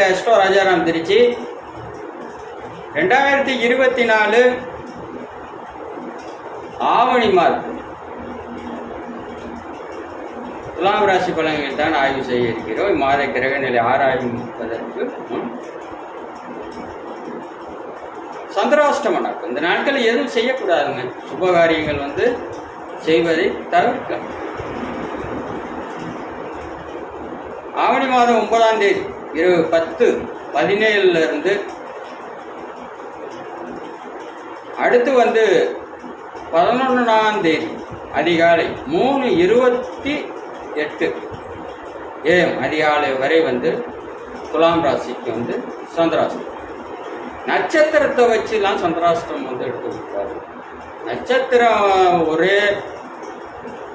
எஸ்டோ ராஜாராம் திருச்சி. ரெண்டாயிரத்தி இருபத்தி நாலு ஆவணி மாதம் துலாம் ராசி பலன்கள் தான் ஆய்வு செய்ய இருக்கிறோம். இம்மாத கிரகநிலை ஆராய்வதற்கு முன். சந்திராஷ்டம இந்த நாட்களில் எதுவும் செய்யக்கூடாதுங்க. சுபகாரியங்கள் வந்து செய்வதை தவிர்க்க. ஆவணி மாதம் ஒன்பதாம் தேதி. இரவு பத்து பதினேழுலேருந்து அடுத்து வந்து பதினொன்றாம் தேதி அதிகாலை மூணு இருபத்தி எட்டு ஏஎம் அதிகாலை வரை வந்து துலாம் ராசிக்கு வந்து சந்திராஷ்டம் நட்சத்திரத்தை வச்சுலாம் சந்திராஷ்டம் வந்து எடுத்து விட்டாரு நட்சத்திரம் ஒரே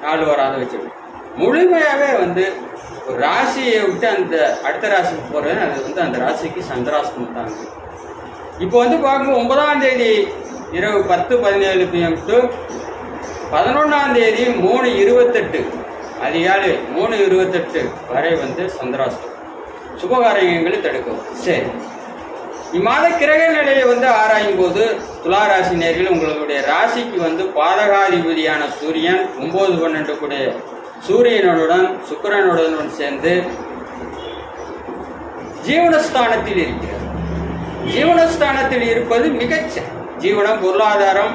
நாலு வராத வச்சுருக்கோம் முழுமையாகவே வந்து ஒரு ராசியை விட்டு அந்த அடுத்த ராசிக்கு போகிறது அது வந்து அந்த ராசிக்கு சந்திராஷ்டம் தாங்க இப்போ வந்து பார்க்கும்போது ஒன்பதாம் தேதி இரவு பத்து பதினேழு பிஎம் டு பதினொன்றாம் தேதி மூணு இருபத்தெட்டு அதிகாலை மூணு இருபத்தெட்டு வரை வந்து சந்திராஷ்டம் சுபகாரியங்களை தடுக்கும் சரி. இம்மாத கிரக நிலையை வந்து ஆராயும் போது துலா ராசி நேர்கள் உங்களுடைய ராசிக்கு வந்து பாதகாதிபதியான சூரியன் ஒன்பது பன்னெண்டு கூட சூரியனுடன் சுக்கரனுடன் சேர்ந்து ஜீவனஸ்தானத்தில் இருக்கிறார். ஜீவனஸ்தானத்தில் இருப்பது மிகச்ச ஜீவனம் பொருளாதாரம்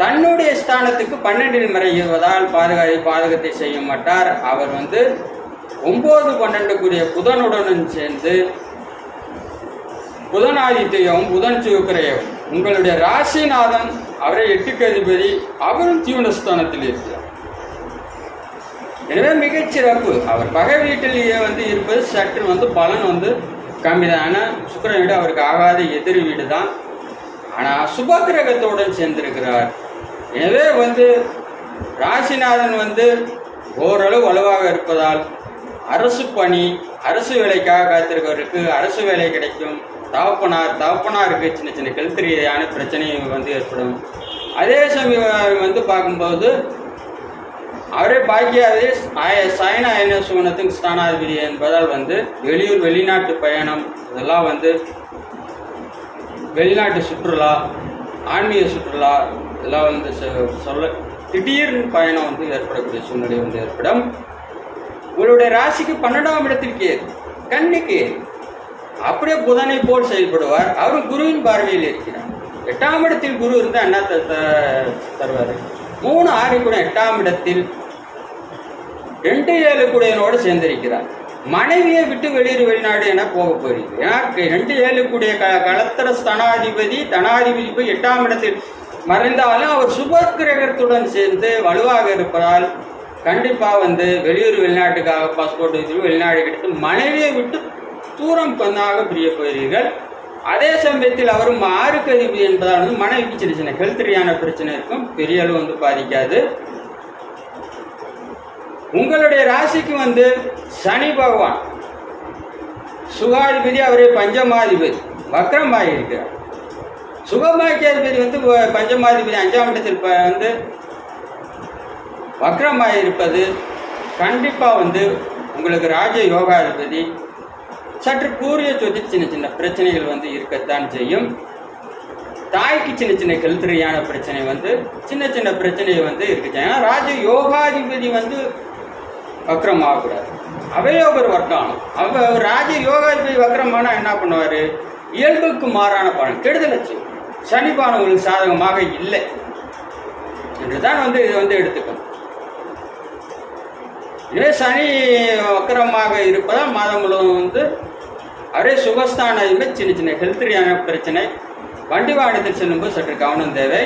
தன்னுடைய ஸ்தானத்துக்கு பன்னெண்டில் மறைவதால் பாதுகாதி பாதகத்தை செய்ய மாட்டார். அவர் வந்து ஒன்பது பன்னெண்டுக்குரிய புதனுடனும் புதனுடன் சேர்ந்து புதனாதித்யம் புதன் சிவக்கரையம் உங்களுடைய ராசிநாதன் அவரை எட்டுக்கு அதிபதி அவரும் ஜீவனஸ்தானத்தில் இருக்கிறார். எனவே மிகச்சிறப்பு. அவர் பகை வீட்டிலேயே வந்து இருப்பது சற்று வந்து பலன் வந்து கம்மிதான. சுக்கிரன் வீடு அவருக்கு ஆகாத எதிரி வீடு தான் ஆனால் சுபகிரகத்துடன் சேர்ந்திருக்கிறார். எனவே வந்து ராசிநாதன் வந்து ஓரளவு வலுவாக இருப்பதால் அரசு பணி அரசு வேலைக்காக காத்திருக்கவருக்கு அரசு வேலை கிடைக்கும். தகப்பனார் தகப்பனாருக்கு சின்ன சின்ன கெழுத்து ரீதியான பிரச்சனை வந்து ஏற்படும். அதே சமயம் வந்து பார்க்கும்போது அவரே பாக்கியாதி சைன சயன அயன சுவனத்துக்கு ஸ்தானாதிபதி என்பதால் வந்து வெளியூர் வெளிநாட்டு பயணம் இதெல்லாம் வந்து வெளிநாட்டு சுற்றுலா ஆன்மீக சுற்றுலா இதெல்லாம் வந்து சொல்ல திடீர்னு பயணம் வந்து ஏற்படக்கூடிய சூழ்நிலை வந்து ஏற்படும். உங்களுடைய ராசிக்கு பன்னெண்டாம் இடத்திற்கு கண்ணுக்கு அப்படியே புதனை போல் செயல்படுவார். அவர் குருவின் பார்வையில் இருக்கிறார். எட்டாம் இடத்தில் குரு இருந்தால் என்ன த- தருவார்? மூணு ஆறு கூட எட்டாம் இடத்தில் ரெண்டு ஏழு கூடையனோடு சேர்ந்திருக்கிறார். மனைவியை விட்டு வெளியூர் வெளிநாடு என போக போறீங்க ஏன்னா ரெண்டு ஏழு கூடிய க களத்திர ஸ்தனாதிபதி தனாதிபதி போய் எட்டாம் இடத்தில் மறைந்தாலும் அவர் சுப கிரகத்துடன் சேர்ந்து வலுவாக இருப்பதால் கண்டிப்பாக வந்து வெளியூர் வெளிநாட்டுக்காக பாஸ்போர்ட் வச்சு வெளிநாடு கிடைத்து மனைவியை விட்டு தூரம் பண்ணாக பிரிய போகிறீர்கள். அதே சமயத்தில் அவரும் ஆறுக்கு கருவி என்பதால் வந்து மனைவிக்கு சின்ன சின்ன ஹெல்த் ரீதியான பிரச்சனை இருக்கும். பெரிய அளவு வந்து பாதிக்காது. உங்களுடைய ராசிக்கு வந்து சனி பகவான். சுகாதிபதி அவரே பஞ்சமாதிபதி. வக்ரமாக இருக்கிறார். சுகபாக்கியாதிபதி வந்து பஞ்சமாதிபதி. அஞ்சாம் இடத்தில் வந்து வக்ரமாக இருப்பது கண்டிப்பாக வந்து உங்களுக்கு ராஜ யோகாதிபதி. சற்று கூறிய சொத்து சின்ன சின்ன பிரச்சனைகள் வந்து இருக்கத்தான் செய்யும். தாய்க்கு சின்ன சின்ன ஹெல்த் பிரச்சனை வந்து சின்ன சின்ன பிரச்சனை வந்து இருக்கு. ஏன்னா ராஜ யோகாதிபதி வந்து வக்ரம் ஆகக்கூடாது அவயோகர் வர்க்கானம் அவ ராஜ யோகாதிபதி வக்ரமானா என்ன பண்ணுவார்? இயல்புக்கு மாறான பலன். கெடுதலச்சு சனி சனிபானம் உங்களுக்கு சாதகமாக இல்லை. என்று தான் வந்து இதை வந்து எடுத்துக்கணும். இதே சனி வக்கரமாக இருப்பதால் மாதம் முழுவதும் வந்து அரே சுகஸ்தான சின்ன சின்ன ஹெல்த் ரீதியான பிரச்சனை. வண்டி வாகனத்தில் செல்லும்போது சற்று கவனம் தேவை.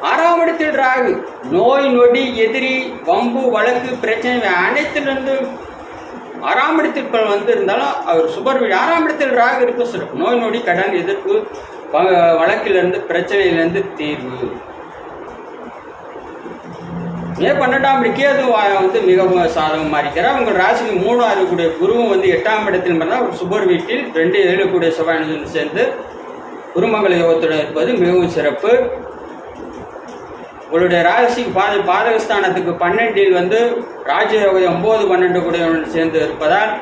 ஆறாம் இடத்தில் ராகு நோய் நொடி எதிரி வம்பு வழக்கு பிரச்சனை அனைத்திலிருந்து ஆறாம் இடத்தில் வந்து இருந்தாலும் அவர் சுபர் வீடு ஆறாம் இடத்தில் ராகு இருக்கும் சிறப்பு. நோய் நொடி கடன் எதிர்ப்பு வ- வழக்கிலிருந்து பிரச்சனையிலிருந்து தீர்வு. மே பன்னெண்டாம் படி கேது வந்து மிகவும் சாதகமாக இருக்கிறார். உங்கள் ராசிக்கு மூணு அறிவுக்கூடிய குருவும் வந்து எட்டாம் இடத்தில் பார்த்தா சுபர் வீட்டில் ரெண்டு ஏழுக்கூடிய செவ்வாய் சேர்ந்து குருமங்கல யோகத்துடன் இருப்பது மிகவும் சிறப்பு. உங்களுடைய ராசிக்கு பாத பாதகஸ்தானத்துக்கு பன்னெண்டில் வந்து ராஜயோகம் ஒம்பது பன்னெண்டு கூட சேர்ந்து இருப்பதால்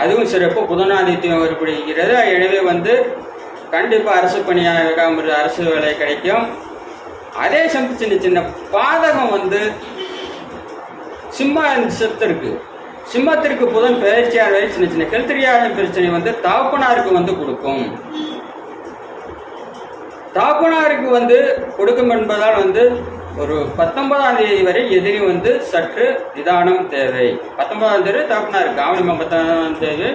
அதுவும் சிறப்பு. புதனாதித்யம் ஏற்படுகிறது. எனவே வந்து கண்டிப்பாக அரசு பணியாக அரசு வேலை கிடைக்கும். அதே சமயம் சின்ன சின்ன பாதகம் வந்து சிம்ம சித்திற்கு சிம்மத்திற்கு புதன் பயிற்சியார் வரை சின்ன சின்ன கெல்திரியான பிரச்சனை வந்து தகப்பனாருக்கு வந்து கொடுக்கும். தகப்பனாருக்கு வந்து கொடுக்கும் என்பதால் வந்து ஒரு பத்தொன்பதாம் தேதி வரை எதிரி வந்து சற்று நிதானம் தேவை. பத்தொன்பதாம் தேதி தாக்குனார். ஆவணி பத்தொன்பதாம் தேதி.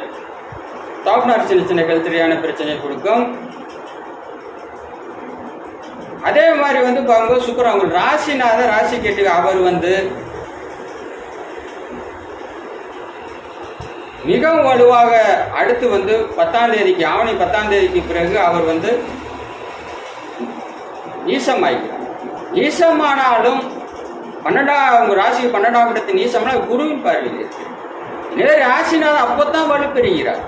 தாக்குனார். சின்ன சின்ன கெல்திரியான பிரச்சனை கொடுக்கும். அதே மாதிரி வந்து பார்க்கும்போது சுக்கரம் அவங்க ராசினாத ராசி கேட்டு அவர் வந்து மிகவும் வலுவாக அடுத்து வந்து பத்தாம் தேதிக்கு ஆவணி பத்தாம் தேதிக்கு பிறகு அவர் வந்து ஈசமாகிறார் ஈசமானாலும் பன்னெண்டாம் ராசி பன்னெண்டாம் இடத்தின் ஈசம்னா குருவின் பார்வையில் இருக்கு எனவே ராசிநாதன் அப்போத்தான் வலுப்பெறுகிறார்.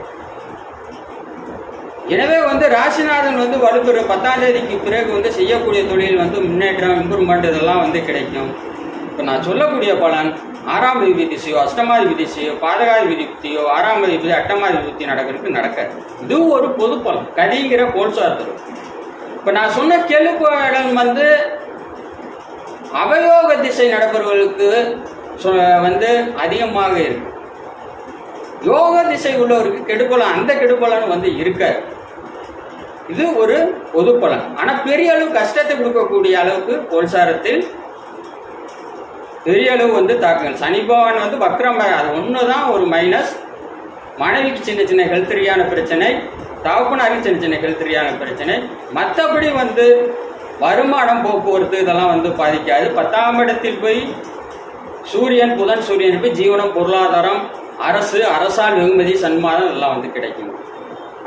எனவே வந்து ராசிநாதன் வந்து வலுப்பெறும். பத்தாம் தேதிக்கு பிறகு வந்து செய்யக்கூடிய தொழில் வந்து முன்னேற்றம் இம்ப்ரூவ்மெண்ட் இதெல்லாம் வந்து கிடைக்கும். இப்போ நான் சொல்லக்கூடிய பலன் ஆறாம் விதிசையோ அஷ்டமாதி விதிசையோ பாதகாதி விதிப்தியோ ஆறாம் விதி அட்டமாதி விதி நடக்கிறதுக்கு நடக்காது. இது ஒரு பொது பலன். கதிங்கிற கோல்சார் தரும் இப்போ நான் சொன்ன கெழுப்படம் வந்து அவயோக திசை நடப்பவர்களுக்கு சொ- வந்து அதிகமாக இருக்கு. யோக திசை உள்ளவருக்கு கெடுப்பலன் அந்த கெடுப்பலன் வந்து இருக்காது இது ஒரு பொது பலன் ஆனால் பெரிய அளவு கஷ்டத்தை கொடுக்கக்கூடிய அளவுக்கு பொருசாரத்தில் பெரிய அளவு வந்து தாக்குங்கள். சனி பகவான் வந்து வக்ரம் அது ஒன்று தான் ஒரு மைனஸ் மனைவிக்கு சின்ன சின்ன ஹெல்த் ரீதியான பிரச்சனை தகப்பனாருக்கு சின்ன சின்ன ஹெல்த் ரீதியான பிரச்சனை. மற்றபடி வந்து வருமானம் போக்குவரத்து இதெல்லாம் வந்து பாதிக்காது. பத்தாம் இடத்தில் போய் சூரியன் புதன் சூரியன் போய் ஜீவனம் பொருளாதாரம் அரசு அரசால் வெகுமதி சன்மானம் இதெல்லாம் வந்து கிடைக்கும்.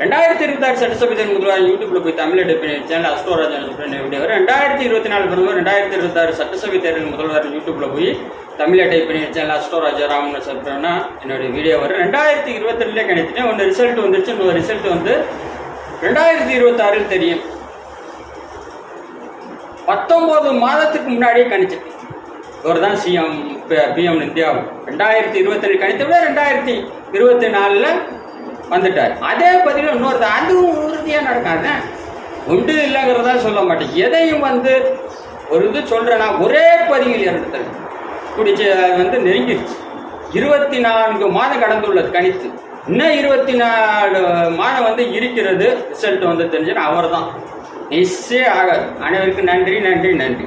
ரெண்டாயிரத்தி இருபத்தாறு சட்டசபை தேர்தல் முதல்வர் யூடியூப்ல போய் தமிழ் எடுப்பு சேனல் அஸ்டோராஜன் வீடியோ வரும். ரெண்டாயிரத்தி இருபத்தி நாலு பிரதமர் ரெண்டாயிரத்தி இருபத்தாறு சட்டசபை தேர்தல் முதல்வர் யூடியூப்ல போய் தமிழ் டைப் பண்ணி சேனல் அஸ்டோராஜா ராமன் சொல்றேன்னா என்னுடைய வீடியோ வரும். ரெண்டாயிரத்தி இருபத்தி ரெண்டுலேயே கிடைச்சிட்டேன் ஒன்று ரிசல்ட் வந்துருச்சு இன்னொரு ரிசல்ட் வந்து ரெண்டாயிரத்தி இருபத்தாறில் தெரியும். பத்தொம்போது மாதத்துக்கு முன்னாடியே கணிச்சிட்டேன் இவர் தான் சிஎம் பிஎம் இந்தியா ரெண்டாயிரத்தி இருபத்தி ரெண்டு கணித்த விட ரெண்டாயிரத்தி இருபத்தி நாலில் வந்துட்டார். அதே பதிவில் இன்னொருத்தர் அதுவும் உறுதியாக நடக்காது உண்டு இல்லைங்கிறதா சொல்ல மாட்டேன். எதையும் வந்து ஒரு இது சொல்கிறேன்னா ஒரே பதிவில் இருந்தது பிடிச்ச வந்து நெருங்கிடுச்சு இருபத்தி நான்கு மாதம் கடந்துள்ளது கணித்து. இன்னும் இருபத்தி நாலு மாதம் வந்து இருக்கிறது ரிசல்ட் வந்து தெரிஞ்சுன்னா அவர் தான் நிச்சயம் ஆகாது அனைவருக்கும் நன்றி நன்றி நன்றி.